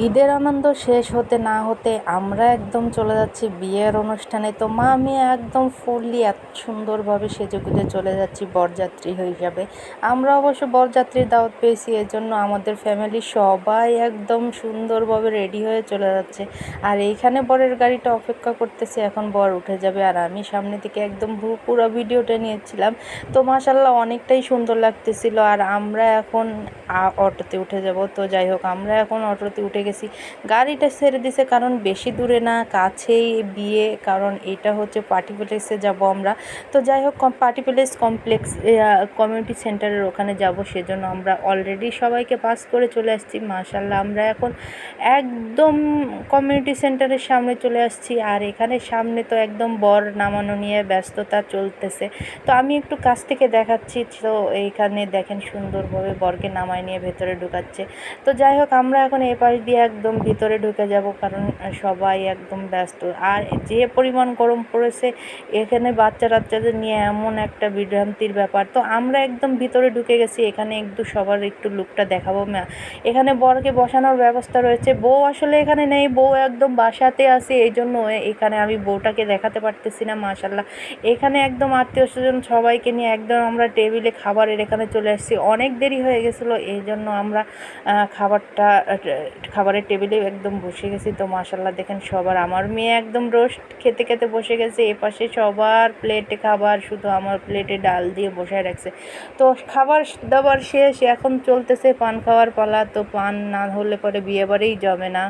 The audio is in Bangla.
ঈদের আনন্দ শেষ হতে না হতে আমরা একদম চলে যাচ্ছি বিয়ের অনুষ্ঠানে। তো মা, আমি একদম ফুললি এত সুন্দরভাবে সেজে গুজে চলে যাচ্ছি বরযাত্রী হিসাবে। আমরা অবশ্য বরযাত্রীর দাওয়াত পেয়েছি, এজন্য আমাদের ফ্যামিলির সবাই একদম সুন্দরভাবে রেডি হয়ে চলে যাচ্ছে। আর এইখানে বরের গাড়িটা অপেক্ষা করতেছে, এখন বর উঠে যাবে। আর আমি সামনে থেকে একদম পুরো ভিডিওটা নিয়েছিলাম। তো মাসাল্লাহ অনেকটাই সুন্দর লাগতেছিল। আর আমরা এখন অটোতে উঠে যাব। তো যাই হোক, আমরা এখন অটোতে উঠে গেছি। গাড়িটা ছেড়ে দিছে কারণ বেশি দূরে না, কাছেই বিয়ে, কারণ এটা হচ্ছে পার্টি প্লেসে যাব আমরা। তো যাই হোক পার্টি প্লেস কমপ্লেক্স কমিউনিটি সেন্টারের ওখানে যাব, সেজন্য আমরা অলরেডি সবাইকে পাস করে চলে আসছি। মাশাল্লাহ আমরা এখন একদম কমিউনিটি সেন্টারের সামনে চলে আসছি। আর এখানে সামনে তো একদম বর নামানো নিয়ে ব্যস্ততা চলতেছে। তো আমি একটু কাছ থেকে দেখাচ্ছি। তো এইখানে দেখেন সুন্দরভাবে বরকে নামায় নিয়ে ভেতরে ঢুকাচ্ছে। তো যাই হোক, আমরা এখন এ পাশ দিয়ে একদম ভিতরে ঢুকে যাব কারণ সবাই একদম ব্যস্ত। আর যে পরিমাণ গরম পড়েছে, এখানে বাচ্চা টাচ্চাদের নিয়ে এমন একটা বিভ্রান্তির ব্যাপার। তো আমরা একদম ভিতরে ঢুকে গেছি, এখানে একটু সবার একটু লুকটা দেখাবো। এখানে বরকে বসানোর ব্যবস্থা রয়েছে। বউ আসলে এখানে নেই, বউ একদম বাসাতে আছে এই জন্য এখানে আমি বউটাকে দেখাতে পারতেছি না মাশাল্লাহ এখানে একদম আত্মীয় স্বজন সবাইকে নিয়ে একদম আমরা টেবিলে খাবারের এখানে চলে আসছি। অনেক দেরি হয়ে গেছিল এই জন্য আমরা খাবারটা খাবারের টেবিলে একদম বসে গেছি তো মাশাল্লাহ দেখেন সবার, আমার মেয়ে একদম রোস্ট খেতে খেতে বসে গেছে, এপাশে সবার প্লেটে খাবার, শুধু আমার প্লেটে ডাল দিয়ে বসায় রাখছে। তো খাবার দাবার শেষ, এখন চলতেছে পান খাওয়ার পালা, তো পান না হলে পরে বিয়ে বাড়িই জমে না।